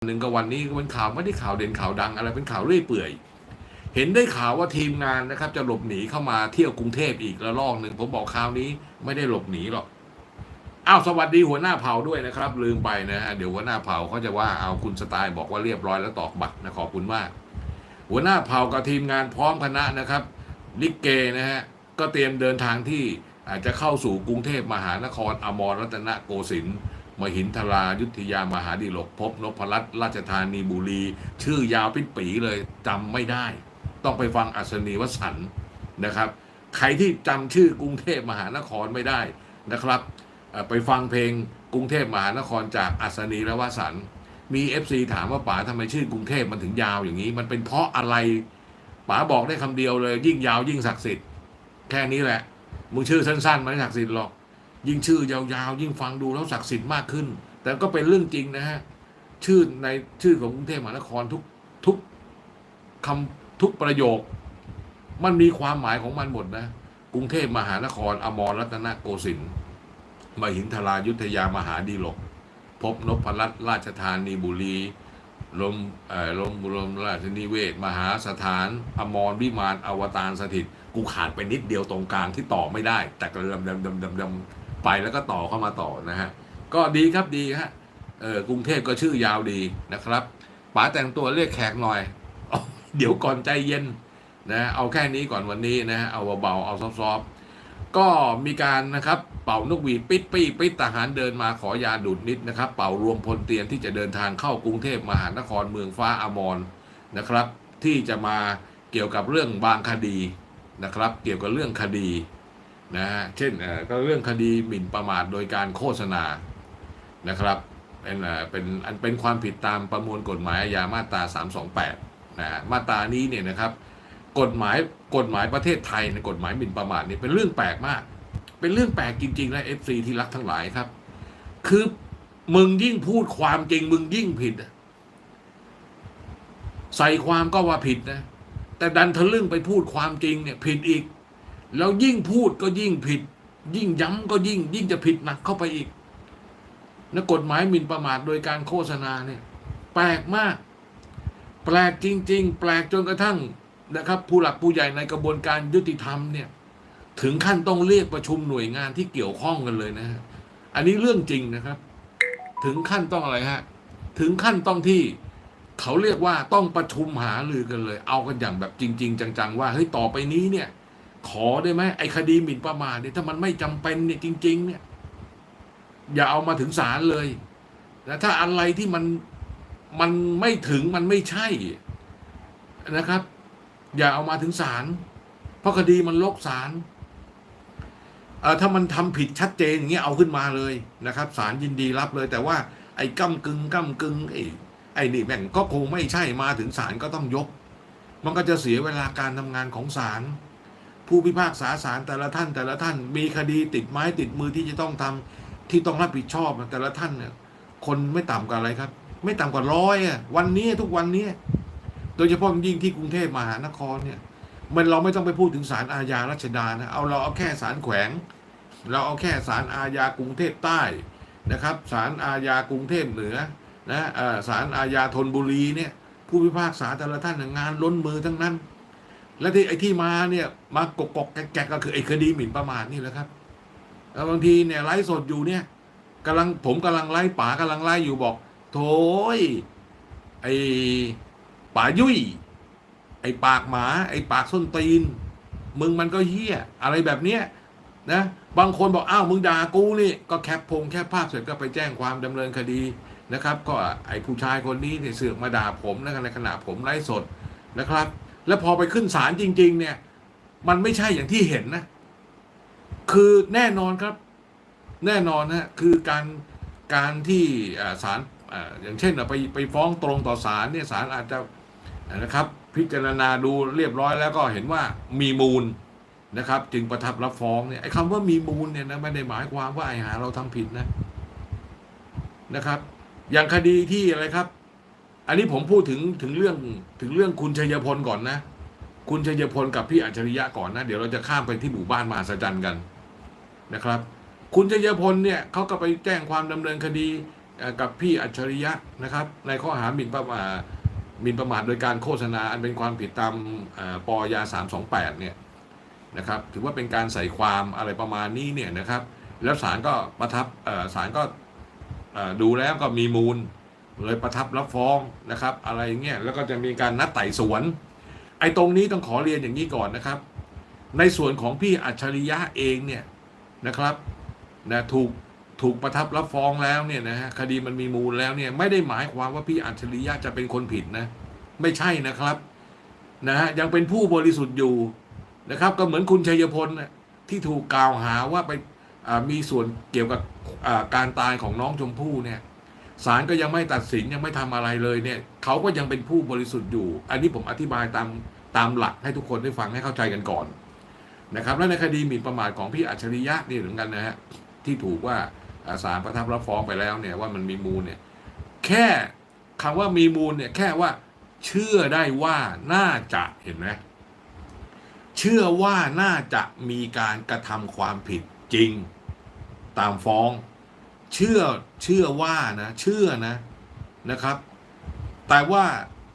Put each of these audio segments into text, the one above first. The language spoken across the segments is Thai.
หนึ่งกับวันนี้เป็นข่าวไม่ได้ข่าวเด่นข่าวดังอะไรเป็นข่าวเรื่อยเปื่อย เห็นได้ข่าวว่าทีมงานนะครับ จะหลบหนีเข้ามาเที่ยวกรุงเทพอีกระลอกหนึ่งผมบอกข่าวนี้ไม่ได้หลบหนีหรอกอ้าวสวัสดีหัวหน้าเผ่าด้วยนะครับ ลืมไปนะฮะเดี๋ยวหัวหน้าเผ่าเขาจะว่าเอาคุณสไตล์บอกว่าเรียบร้อยแล้วตอกบัตรนะขอบคุณมาก หัวหน้าเผ่ากับทีมงานพร้อมคณะนะครับลิเกนะฮะก็เตรียมเดินทางที่อาจจะเข้าสู่กรุงเทพมหานครอมรรัตนโกสินทร์ มหินทรายุทธยามหาดีลกภพนพรัตน์ราชธานีบุรี ชื่อยาวปิ้นปีเลยจำไม่ได้ ต้องไปฟังอัศนีวสันนะครับ ใครที่จำชื่อกรุงเทพมหานครไม่ได้นะครับไปฟังเพลงกรุงเทพมหานครจากอัศนีและวสันมี FC ถามว่าป๋าทำไมชื่อกรุงเทพมันถึงยาวอย่างนี้ มันเป็นเพราะอะไรป๋าบอกได้คำเดียวเลย ยิ่งยาวยิ่งศักดิ์สิทธิ์แค่นี้แหละมึงชื่อสั้นๆมันไม่ศักดิ์สิทธิ์หรอก ยิ่งชื่อยาวๆ ยิ่งฟังดูแล้วศักดิ์สิทธิ์มากขึ้น แต่ก็เป็นเรื่องจริงนะฮะ ชื่อในชื่อของกรุงเทพมหานครทุกทุกคำทุกประโยค มันมีความหมายของมันหมดนะ กรุงเทพมหานคร อมรรัตนโกสินทร์มหินทรายุทธยามหาดีลก พบนพรัตน์ราชธานีบุรีลมเอ่อลมลมราชนิเวศ มหาสถาน อมรวิมานอวตารสถิต กูขาดไปนิดเดียวตรงกลางที่ต่อไม่ได้ แต่ก็ดำดำดำดำดำ ไปแล้วก็ต่อเข้ามาต่อนะฮะก็ดีครับดีฮะเออกรุงเทพก็ชื่อยาวดีนะครับป๋าแต่งตัวเรียกแขกหน่อยเอาเดี๋ยวก่อนใจเย็นนะเอาแค่นี้ก่อนวันนี้นะเอาเบาๆเอาซอฟๆก็มีการนะครับเป่านกหวีดปิดปี้ปิดทหารเดินมาขอยาดูดนิดนะครับ เป่ารวมพลเตียนที่จะเดินทางเข้ากรุงเทพมหานครเมืองฟ้าอมรนะครับ ที่จะมาเกี่ยวกับเรื่องบางคดีนะครับ เกี่ยวกับเรื่องคดี นะฮะเช่นเอ่อก็เรื่องคดีหมิ่นประมาทโดยการโฆษณานะครับเป็นเป็นอันเป็นความผิดตามประมวลกฎหมายอาญามาตรา 328นะฮะมาตรานี้เนี่ยนะครับกฎหมายกฎหมายประเทศไทยในกฎหมายหมิ่นประมาทนี่เป็นเรื่องแปลกมาก เป็นเรื่องแปลกจริงๆนะเอฟซีที่รักทั้งหลายครับ คือมึงยิ่งพูดความจริงมึงยิ่งผิดใส่ความก็ว่าผิดนะแต่ดันทะลึ่งไปพูดความจริงเนี่ยผิดอีก แล้วยิ่งพูดก็ยิ่งผิด ยิ่งย้ำก็ยิ่ง ยิ่งจะผิดหนักเข้าไปอีกนะกฎหมายหมิ่นประมาทโดยการโฆษณาเนี่ย แปลกมาก แปลกจริง ๆ แปลกจนกระทั่งนะครับ ผู้หลักผู้ใหญ่ในกระบวนการยุติธรรมเนี่ย ถึงขั้นต้องเรียกประชุมหน่วยงานที่เกี่ยวข้องกันเลยนะฮะอันนี้เรื่องจริงนะครับ ถึงขั้นต้องอะไรฮะถึงขั้นต้องที่เขาเรียกว่าต้องประชุมหารือกันเลย เอากันอย่างแบบจริง ๆ จัง ๆ ว่าเฮ้ยต่อไปนี้เนี่ย ขอได้ไหมไอ้คดีหมิ่นประมาทเนี่ยถ้ามันไม่จำเป็นเนี่ยจริง ๆ เนี่ย อย่าเอามาถึงศาลเลยแต่ถ้าอะไรที่มันมันไม่ถึงมันไม่ใช่นะครับ อย่าเอามาถึงศาลเพราะคดีมันลกศาลถ้ามันทำผิดชัดเจนอย่างเงี้ยเอาขึ้นมาเลยนะครับศาลยินดีรับเลย แต่ว่า ไอ้ก้ากึ่งก้ากึ่งไอ้ไอ้นี่แม่งก็คงไม่ใช่มาถึงศาลก็ต้องยก มันก็จะเสียเวลาการทำงานของศาล ผู้พิพากษาศาลแต่ละท่านแต่ละท่าน มีคดีติดไม้ติดมือที่จะต้องทำที่ต้องรับผิดชอบแต่ละท่านเนี่ยคนไม่ต่ำกว่าอะไรครับ ไม่ต่ำกว่าร้อยอะวันนี้ทุกวันนี้โดยเฉพาะยิ่งที่กรุงเทพมหานครเนี่ย มันเราไม่ต้องไปพูดถึงศาลอาญารัชดานะเอาเราเอาแค่ศาลแขวง เราเอาแค่ศาลอาญากรุงเทพใต้นะครับศาลอาญากรุงเทพเหนือนะศาลอาญาธนบุรีเนี่ยผู้พิพากษาแต่ละท่านน่ะงานล้นมือทั้งนั้น และที่ไอ้ที่มาเนี่ย มากกกแกกๆก็คือไอ้คดีหมิ่นประมาทนี่แหละครับแล้วบางทีเนี่ยไลฟ์สดอยู่เนี่ยกำลังผมกำลังไล่ป๋ากำลังไล่อยู่บอก โถยไอ้ป๋ายุ่ย ไอ้ปากหมา ไอ้ปากส้นตีน มึงมันก็เฮี้ย อะไรแบบเนี้ยนะบางคนบอกอ้าวมึงด่ากูนี่ก็แคปพงแคปภาพเสร็จก็ไปแจ้งความดำเนินคดีนะครับ ก็ไอ้ผู้ชายคนนี้เนี่ยเสือกมาด่าผมนะในขณะผมไลฟ์สดนะครับ แล้วพอไปขึ้นศาลจริง ๆ เนี่ย มันไม่ใช่อย่างที่เห็นนะ คือแน่นอนครับ แน่นอนนะคือการการที่ศาลอย่างเช่นไปไปฟ้องตรงต่อศาลเนี่ยศาลอาจจะนะครับ พิจารณาดูเรียบร้อยแล้วก็เห็นว่ามีมูลนะครับ จึงประทับรับฟ้องเนี่ยไอ้คำว่ามีมูลเนี่ยนะไม่ได้หมายความว่าไอ้หาเราทำผิดนะนะครับ อย่างคดีที่อะไรครับ อันนี้ผมพูดถึงถึงเรื่องถึงเรื่องคุณชัยพลก่อนนะ คุณชัยพลกับพี่อัจฉริยะก่อนนะ เดี๋ยวเราจะข้ามไปที่หมู่บ้านมหัศจรรย์กันนะครับ คุณชัยพลเนี่ยเขาก็ไปแจ้งความดำเนินคดีกับพี่อัจฉริยะนะครับ ในข้อหาหมิ่นประมาทหมิ่นประมาทโดยการโฆษณาอันเป็นความผิดตามเอ่อปยา 328 เนี่ยนะครับถือว่าเป็นการใส่ความอะไรประมาณนี้เนี่ยนะครับ แล้วศาลก็ประทับศาลก็ดูแล้วก็มีมูล เลยประทับรับฟ้องนะครับ อะไรเงี้ยแล้วก็จะมีการนัดไต่สวน ไอ้ตรงนี้ต้องขอเรียนอย่างนี้ก่อนนะครับ ในส่วนของพี่อัจฉริยะเองเนี่ยนะครับนะถูกถูกประทับรับฟ้องแล้วเนี่ยนะฮะคดีมันมีมูลแล้วเนี่ยไม่ได้หมายความว่าพี่อัจฉริยะจะเป็นคนผิดนะ ไม่ใช่นะครับนะฮะยังเป็นผู้บริสุทธิ์อยู่นะครับ ก็เหมือนคุณชัยพลนะที่ถูกกล่าวหาว่าไปมีส่วนเกี่ยวกับการตายของน้องชมพู่เนี่ย ศาลก็ยังไม่ตัดสินยังไม่ทำอะไรเลยเนี่ยเขาก็ยังเป็นผู้บริสุทธิ์อยู่ อันนี้ผมอธิบายตามตามหลักให้ทุกคนได้ฟังให้เข้าใจกันก่อนนะครับ และในคดีหมิ่นประมาทของพี่อัจฉริยะนี่เหมือนกันนะฮะที่ถูกว่าอ่าศาลประทับรับฟ้องไปแล้วเนี่ยว่ามันมีมูลเนี่ยแค่คำว่ามีมูลเนี่ยแค่ว่า เชื่อได้ว่าน่าจะเห็นไหมเชื่อว่าน่าจะมีการกระทำความผิดจริง ตามฟ้อง เชื่อเชื่อว่านะ เชื่อนะนะครับ แต่ว่า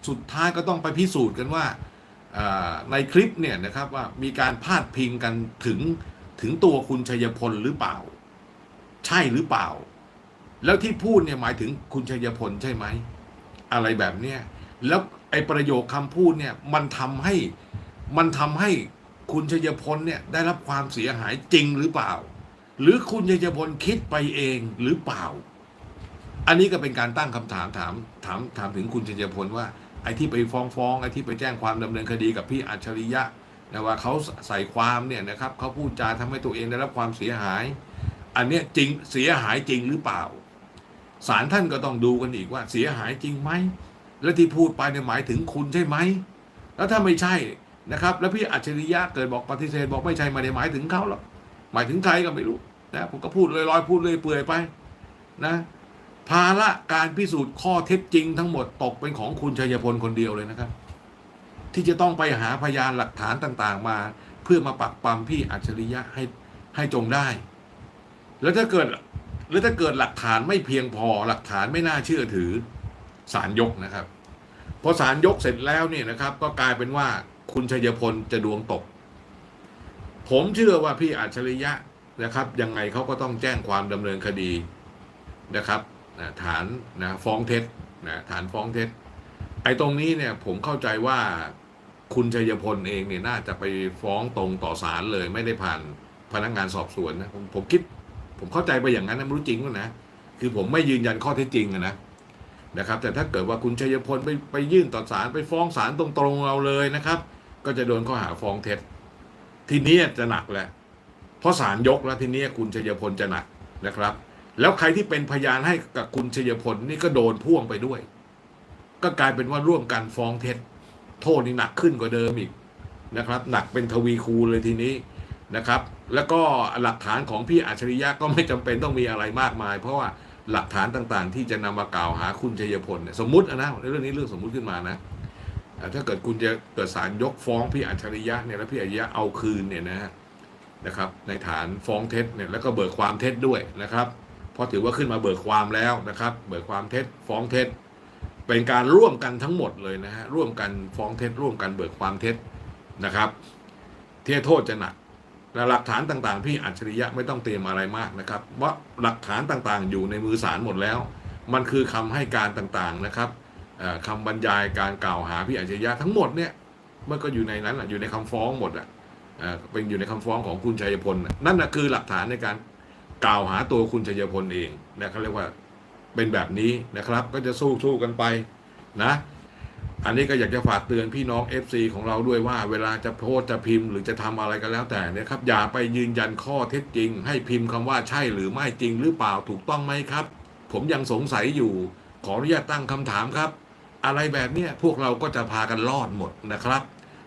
สุดท้ายก็ต้องไปพิสูจน์กันว่าในคลิปเนี่ยนะครับว่ามีการพาดพิงกันถึงถึงตัวคุณชัยพลหรือเปล่า ใช่หรือเปล่า แล้วที่พูดเนี่ยหมายถึงคุณชัยพลใช่ไหมอะไรแบบเนี้ยแล้วไอ้ประโยคคำพูดเนี่ยมันทำให้มันทำให้คุณชัยพลเนี่ยได้รับความเสียหายจริงหรือเปล่า หรือคุณชัยพลคิดไปเองหรือเปล่า อันนี้ก็เป็นการตั้งคำถามถามถามถามถึงคุณชัยพลว่าไอ้ที่ไปฟ้องฟ้องไอ้ที่ไปแจ้งความดำเนินคดีกับพี่อัจฉริยะนะว่าเขาใส่ความเนี่ยนะครับเขาพูดจาทำให้ตัวเองได้รับความเสียหาย อันเนี้ยจริงเสียหายจริงหรือเปล่าศาลท่านก็ต้องดูกันอีกว่าเสียหายจริงไหมและที่พูดไปเนี่ยหมายถึงคุณใช่ไหมแล้วถ้าไม่ใช่นะครับ แล้วพี่อัจฉริยะเกิดบอกปฏิเสธบอกไม่ใช่มาได้หมายถึงเขาหรอก หมายถึงใครก็ไม่รู้นะผมก็พูดลอยๆพูดเลยเปื่อยไปนะภาระการพิสูจน์ข้อเท็จจริงทั้งหมดตกเป็นของคุณชัยพลคนเดียวเลยนะครับ ที่จะต้องไปหาพยานหลักฐานต่างๆ มา เพื่อมาปักปั๊มพี่อัจฉริยะให้ให้จงได้ แล้วถ้าเกิดแล้วถ้าเกิดหลักฐานไม่เพียงพอหลักฐานไม่น่าเชื่อถือศาลยกนะครับพอศาลยกเสร็จแล้วเนี่ยนะครับ ก็กลายเป็นว่าคุณชัยพลจะดวงตก ผมเชื่อว่าพี่อัจฉริยะนะครับ ยังไงเขาก็ต้องแจ้งความดำเนินคดีนะครับนะฐานนะฟ้องเท็จนะฐานฟ้องเท็จ ไอ้ตรงนี้เนี่ยผมเข้าใจว่าคุณชัยพลเองเนี่ยน่าจะไปฟ้องตรงต่อศาลเลย ไม่ได้ผ่านพนักงานสอบสวนนะผมผมคิด ผมเข้าใจไปอย่างนั้นนะไม่รู้จริงหรือนะคือผมไม่ยืนยันข้อเท็จจริงนะนะครับ แต่ถ้าเกิดว่าคุณชัยพลไปไปยื่นต่อศาลไปฟ้องศาลตรงๆเราเลยนะครับ ก็จะโดนข้อหาฟ้องเท็จ ทีนี้จะหนักแหละเพราะศาลยกแล้วทีนี้คุณชัยพลจะหนักนะครับ แล้วใครที่เป็นพยานให้กับคุณชัยพลนี่ก็โดนพ่วงไปด้วย ก็กลายเป็นว่าร่วมกันฟ้องเท็จ โทษนี่หนักขึ้นกว่าเดิมอีกนะครับ หนักเป็นทวีคูณเลยทีนี้นะครับ แล้วก็หลักฐานของพี่อัจฉริยะก็ไม่จำเป็นต้องมีอะไรมากมาย เพราะว่าหลักฐานต่างๆ ที่จะนำมากล่าวหาคุณชัยพลเนี่ยสมมตินะเรื่องนี้เรื่องสมมุติขึ้นมานะ ถ้าเกิดคุณจะเกิดศาลยกฟ้องพี่อัจฉริยะเนี่ยแล้วพี่อัจฉริยะเอาคืนเนี่ยนะนะครับ ในฐานฟ้องเท็จเนี่ยแล้วก็เบิกความเท็จด้วยนะครับเพราะถือว่าขึ้นมาเบิกความแล้วนะครับ เบิกความเท็จฟ้องเท็จ เป็นการร่วมกันทั้งหมดเลยนะฮะร่วมกันฟ้องเท็จ ร่วมกันเบิกความเท็จนะครับ เที่โทษจะหนักและหลักฐานต่างๆ พี่อัจฉริยะไม่ต้องเตรียมอะไรมากนะครับว่าหลักฐานต่างๆ อยู่ในมือศาลหมดแล้ว มันคือคำให้การต่างๆนะครับ คำบรรยายการกล่าวหาพี่อัจฉริยะทั้งหมดเนี่ยมันก็อยู่ในนั้นแหละอยู่ในคำฟ้องหมดอะเป็นอยู่ในคำฟ้องของคุณชัยพลนั่นนะคือหลักฐานในการกล่าวหาตัวคุณชัยพลเองนะเขาเรียกว่าเป็นแบบนี้นะครับ ก็จะสู้สู้กันไปนะ อันนี้ก็อยากจะฝากเตือนพี่น้อง FC ของเราด้วยว่า เวลาจะโพสจะพิมพ์หรือจะทำอะไรก็แล้วแต่นะครับ อย่าไปยืนยันข้อเท็จจริง ให้พิมพ์คำว่าใช่หรือไม่จริงหรือเปล่าถูกต้องไหมครับ ผมยังสงสัยอยู่ขออนุญาตตั้งคำถามครับ อะไรแบบเนี้ยพวกเราก็จะพากันรอดหมดนะครับ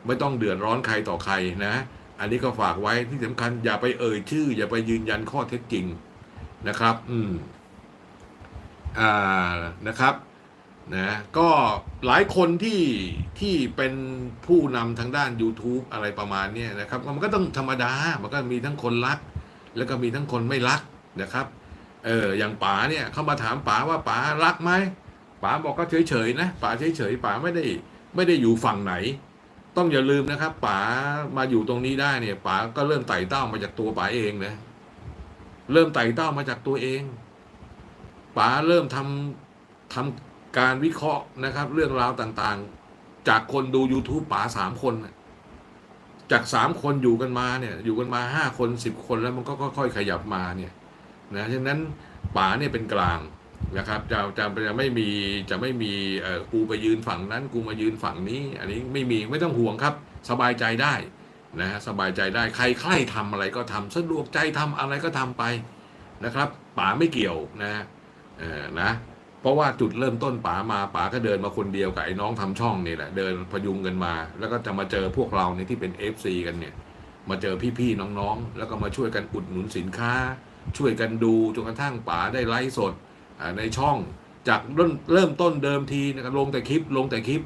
ไม่ต้องเดือดร้อนใครต่อใครนะ อันนี้ก็ฝากไว้ที่สำคัญอย่าไปเอ่ยชื่อ อย่าไปยืนยันข้อเท็จจริงนะครับ อืมอ่านะครับนะก็หลายคนที่ที่เป็นผู้นำทางด้าน YouTube อะไรประมาณนี้นะครับมันก็ต้องธรรมดา มันก็มีทั้งคนรัก แล้วก็มีทั้งคนไม่รักนะครับเอออย่างป๋าเนี่ยเขามาถามป๋าว่าป๋ารักไหม ป๋าบอกก็เฉยๆนะป๋าเฉยๆป๋าไม่ได้ไม่ได้อยู่ฝั่งไหน ต้องอย่าลืมนะครับป๋ามาอยู่ตรงนี้ได้เนี่ยป๋าก็เริ่มไต่เต้ามาจากตัวป๋าเองนะเริ่มไต่เต้ามาจากตัวเองป๋าเริ่มทำทำการวิเคราะห์นะครับ เรื่องราวต่างๆ จากคนดู YouTube ป๋าสามคนนะจากสามคนอยู่กันมาเนี่ย อยู่กันมาห้าคนสิบคนแล้วมันก็ค่อยๆขยับมาเนี่ยนะฉะนั้นป๋าเนี่ยเป็นกลาง นะครับจะจะจะไม่มีจะไม่มีเออกูไปยืนฝั่งนั้น กูมายืนฝั่งนี้ อันนี้ไม่มีไม่ต้องห่วงครับ สบายใจได้นะฮะสบายใจได้ใครใครทำอะไรก็ทำสะดวกใจทำอะไรก็ทำไปนะครับป๋าไม่เกี่ยวนะเออนะเพราะว่าจุดเริ่มต้นป๋ามาป๋าก็เดินมาคนเดียวกับไอ้น้องทำช่องนี่แหละเดินพยุงกันมา แล้วก็จะมาเจอพวกเราในที่เป็น FC กันเนี่ยมาเจอพี่ๆน้องๆ แล้วก็มาช่วยกันอุดหนุนสินค้า ช่วยกันดูจนกระทั่งป๋าได้ไลฟ์สด ในช่องจากเริ่มเริ่มต้นเดิมทีนะครับลงแต่คลิปลงแต่คลิป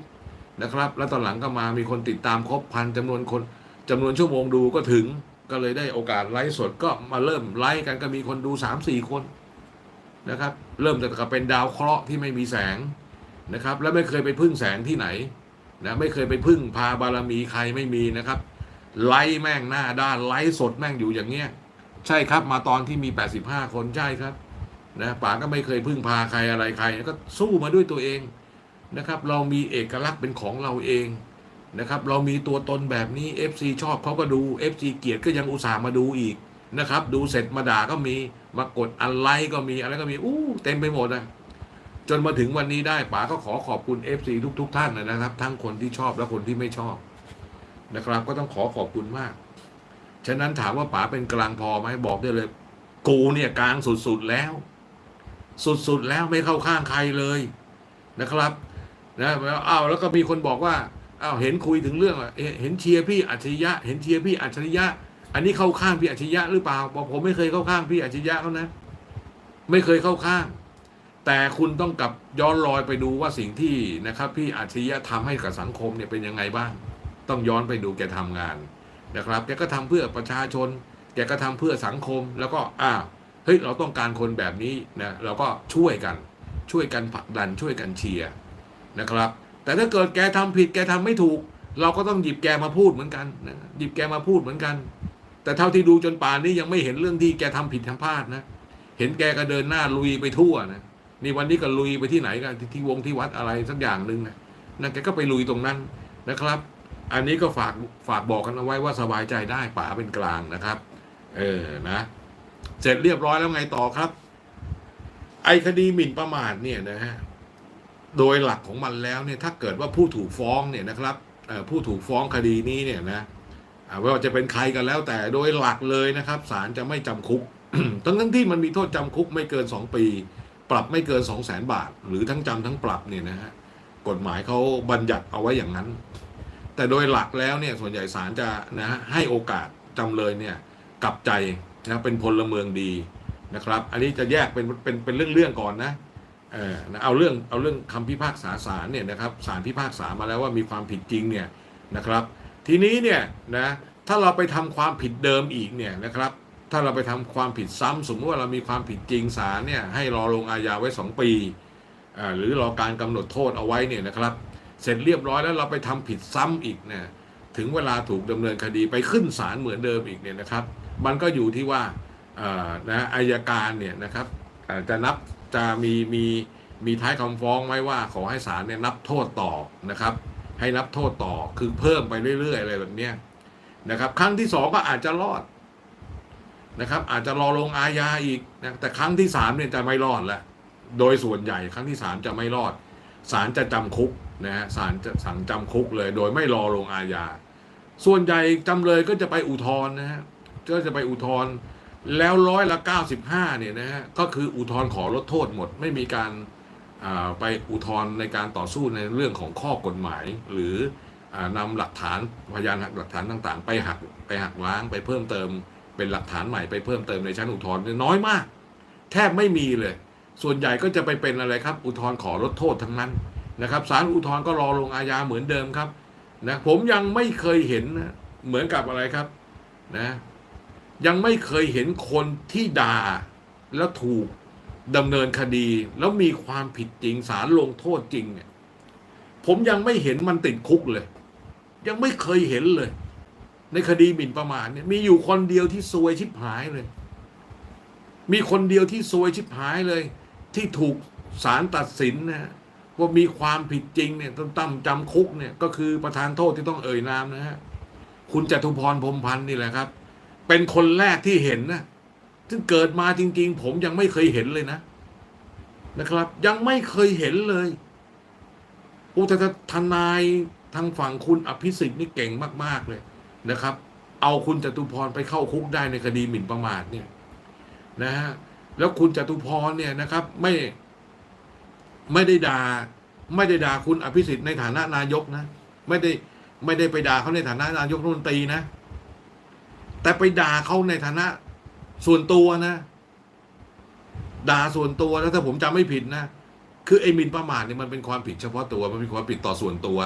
นะครับ แล้วตอนหลังก็มามีคนติดตามครบพันจำนวนคนจำนวนชั่วโมงดูก็ถึงก็เลยได้โอกาสไลฟ์สดก็มาเริ่มไลฟ์กันก็มีคนดู 3 4 คนนะครับ เริ่มจากเป็นดาวเคราะห์ที่ไม่มีแสงนะครับ และไม่เคยไปพึ่งแสงที่ไหนนะไม่เคยไปพึ่งพาบารมีใครไม่มีนะครับ ไลฟ์แม่งหน้าด้านไลฟ์สดแม่งอยู่อย่างเงี้ย ใช่ครับมาตอนที่มี 85 คนใช่ครับ นะป๋าก็ไม่เคยพึ่งพาใครอะไรใคร ก็สู้มาด้วยตัวเองนะครับ เรามีเอกลักษณ์เป็นของเราเองนะครับ เรามีตัวตนแบบนี้ FC ชอบเขาก็ดู FC เกลียดก็ยังอุตส่าห์มาดูอีกนะครับ ดูเสร็จมาด่าก็มีมากดอันไลค์ก็มีอะไรก็มีอู้เต็มไปหมดนะจนมาถึงวันนี้ได้ป๋าก็ขอขอบคุณ FC ทุก ๆท่านนะครับ ทั้งคนที่ชอบและคนที่ไม่ชอบนะครับ ก็ต้องขอขอบคุณมาก ฉะนั้นถามว่าป๋าเป็นกลางพอไหมบอกได้เลย กูเนี่ยกลางสุดๆแล้ว สุดๆแล้วไม่เข้าข้างใครเลยนะครับนะแล้วอ้าวแล้วก็มีคนบอกว่าอ้าวเห็นคุยถึงเรื่องเห็นเชียร์พี่อัจฉริยะ เห็นเชียร์พี่อัจฉริยะ อันนี้เข้าข้างพี่อัจฉริยะหรือเปล่าบอกผมไม่เคยเข้าข้างพี่อัจฉริยะเขานะไม่เคยเข้าข้าง แต่คุณต้องกลับย้อนรอยไปดูว่าสิ่งที่นะครับ พี่อัจฉริยะทำให้กับสังคมเนี่ยเป็นยังไงบ้าง ต้องย้อนไปดูแกทำงานนะครับ แกก็ทำเพื่อประชาชน แกก็ทำเพื่อสังคมแล้วก็อ้าว เฮ้ยเราต้องการคนแบบนี้นะเราก็ช่วยกันช่วยกันผลักดันช่วยกันเชียร์นะครับ แต่ถ้าเกิดแกทำผิดแกทำไม่ถูก เราก็ต้องหยิบแกมาพูดเหมือนกันนะหยิบแกมาพูดเหมือนกัน แต่เท่าที่ดูจนป่านนี้ยังไม่เห็นเรื่องที่แกทำผิดทำพลาดนะ เห็นแกก็เดินหน้าลุยไปทั่วนะนี่วันนี้ก็ลุยไปที่ไหนกันที่ที่วงที่วัดอะไรสักอย่างหนึ่งนะนั่นแกก็ไปลุยตรงนั้นนะครับ อันนี้ก็ฝากฝากบอกกันเอาไว้ว่าสบายใจได้ป๋าเป็นกลางนะครับ เออนะ เสร็จเรียบร้อยแล้วไงต่อครับ ไอคดีหมิ่นประมาทเนี่ยนะฮะโดยหลักของมันแล้วเนี่ยถ้าเกิดว่าผู้ถูกฟ้องเนี่ยนะครับผู้ถูกฟ้องคดีนี้เนี่ยนะไม่ว่าจะเป็นใครกันแล้วแต่โดยหลักเลยนะครับศาลจะไม่จำคุกทั้งทั้งที่มันมีโทษจำคุกไม่เกิน 2 ปี ปรับไม่เกิน 2 0 0แสนบาท หรือทั้งจำทั้งปรับเนี่ยนะฮะกฎหมายเขาบัญญัติเอาไว้อย่างนั้น แต่โดยหลักแล้วเนี่ยส่วนใหญ่ศาลจะนะฮะให้โอกาสจำเลยเนี่ยกลับใจ นะเป็นพลเมืองดีนะครับ อันนี้จะแยกเป็นเป็นเป็นเรื่องเรื่องๆก่อนนะเออเอาเรื่องเอาเรื่องคำพิพากษาศาลเนี่ยนะครับศาลพิพากษามาแล้วว่ามีความผิดจริงเนี่ยนะครับ ทีนี้เนี่ยนะถ้าเราไปทำความผิดเดิมอีกเนี่ยนะครับ ถ้าเราไปทำความผิดซ้ำสมมติว่าเรามีความผิดจริงศาลเนี่ยให้รอลงอาญาไว้ 2 ปีอ่าหรือรอการกำหนดโทษเอาไว้เนี่ยนะครับ เสร็จเรียบร้อยแล้วเราไปทำผิดซ้ำอีกเนี่ยถึงเวลาถูกดำเนินคดีไปขึ้นศาลเหมือนเดิมอีกเนี่ยนะครับ มันก็อยู่ที่ว่าอนะอายการเนี่ยนะครับจะนับจะมีมีมีท้ายคำฟ้องไหมว่าขอให้ศาลเนี่ยนับโทษต่อนะครับ ให้นับโทษต่อคือเพิ่มไปเรื่อยๆอะไรแบบเนี้ยนะครับ ครั้งที่สองก็อาจจะรอดนะครับ อาจจะรอลงอาญาอีกนะแต่ครั้งที่สามเนี่ยจะไม่รอดล้วโดยส่วนใหญ่ครั้งที่สามจะไม่รอดศาลจะจำคุกนะฮะศาลจะสั่งจำคุกเลย โดยไม่รอลงอาญาส่วนใหญ่จำเลยก็จะไปอุทธรณ์นะฮะ ก็จะไปอุทธรณ์แล้วร้อยละ95เนี่ยนะฮะก็คืออุทธรณ์ขอลดโทษหมด ไม่มีการไปอุทธรณ์ในการต่อสู้ในเรื่องของข้อกฎหมาย หรืออนำหลักฐานพยานหลักฐานต่างๆ ไปหักไปหักล้างไปเพิ่มเติม เป็นหลักฐานใหม่ไปเพิ่มเติมในชั้นอุทธรณ์นี่น้อยมาก แทบไม่มีเลย ส่วนใหญ่ก็จะไปเป็นอะไรครับ อุทธรณ์ขอลดโทษทั้งนั้นนะครับศาลอุทธรณ์ก็รอลงอาญาเหมือนเดิมครับนะผมยังไม่เคยเห็นนะเหมือนกับอะไรครับนะ ยังไม่เคยเห็นคนที่ด่าแล้วถูกดำเนินคดี แล้วมีความผิดจริงศาลลงโทษจริงเนี่ยผมยังไม่เห็นมันติดคุกเลย ยังไม่เคยเห็นเลย ในคดีหมิ่นประมาทเนี่ยมีอยู่คนเดียวที่ซวยชิบหายเลย มีคนเดียวที่ซวยชิบหายเลย ที่ถูกศาลตัดสินนะฮะว่ามีความผิดจริงเนี่ยต้องตั้มจำคุกเนี่ยก็คือประธานโทษที่ต้องเอ่ยนามนะฮะคุณจตุพรพรมพันธ์นี่แหละครับ เป็นคนแรกที่เห็นนะซึ่งเกิดมาจริง ๆ ผมยังไม่เคยเห็นเลยนะ นะครับ ยังไม่เคยเห็นเลยอ้แต่ถ้าทนายทางฝั่งคุณอภิสิทธิ์นี่เก่งมาก ๆ เลยนะครับ เอาคุณจตุพรไปเข้าคุกได้ในคดีหมิ่นประมาทเนี่ยนะฮะแล้วคุณจตุพรเนี่ยนะครับ ไม่ไม่ได้ด่าไม่ได้ด่าคุณอภิสิทธิ์ในฐานะนายกนะ ไม่ได้ไม่ได้ไปด่าเขาในฐานะนายกรัฐมนตรีนะ แต่ไปด่าเขาในฐานะ ส่วนตัวนะ ด่าส่วนตัวแล้วถ้าผมจำไม่ผิดนะ คือไอ้มินประมาทเนี่ยมันเป็นความผิดเฉพาะตัวมันเป็นความผิดต่อส่วนตัว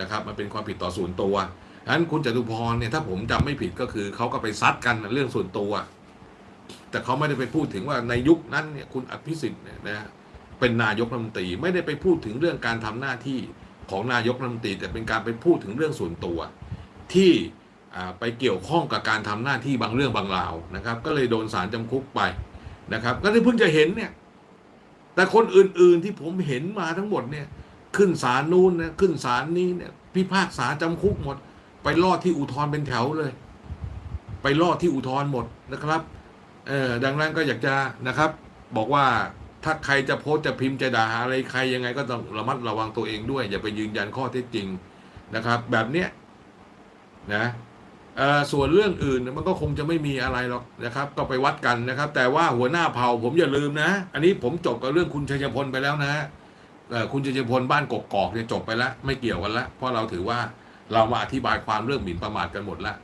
นะครับ มันเป็นความผิดต่อส่วนตัวฉะนั้นคุณจตุพรเนี่ยถ้าผมจำไม่ผิดก็คือเขาก็ไปซัดกันเรื่องส่วนตัว แต่เขาไม่ได้ไปพูดถึงว่าในยุคนั้นเนี่ยคุณอภิสิทธิ์เนี่ยนะเป็นนายกรัฐมนตรีไม่ได้ไปพูดถึงเรื่องการทำหน้าที่ของนายกรัฐมนตรีแต่เป็นการไปพูดถึงเรื่องส่วนตัว ที่ ไปเกี่ยวข้องกับการทำหน้าที่บางเรื่องบางราวนะครับ ก็เลยโดนสารจำคุกไปนะครับ ก็ได้เพิ่งจะเห็นเนี่ย แต่คนอื่นๆที่ผมเห็นมาทั้งหมดเนี่ย ขึ้นศาลนู้นนะขึ้นศาลนี้เนี่ยพิพากษาจำคุกหมด ไปรอดที่อุทธรณ์เป็นแถวเลย ไปรอดที่อุทธรณ์หมดนะครับเออดังนั้นก็อยากจะนะครับ บอกว่าถ้าใครจะโพสจะพิมพ์จะด่าอะไรใครยังไงก็ต้องระมัดระวังตัวเองด้วย อย่าไปยืนยันข้อเท็จจริงนะครับ แบบเนี้ยนะ ส่วนเรื่องอื่นมันก็คงจะไม่มีอะไรหรอกนะครับ ก็ไปวัดกันนะครับ แต่ว่าหัวหน้าเผ่าผมอย่าลืมนะ อันนี้ผมจบกับเรื่องคุณชัยพลไปแล้วนะคุณชัยพลบ้านกกอกเนี่ยจบไปแล้ว ไม่เกี่ยวกันแล้วเพราะเราถือว่าเรามาอธิบายความเรื่องหมิ่นประมาทกันหมดแล้ว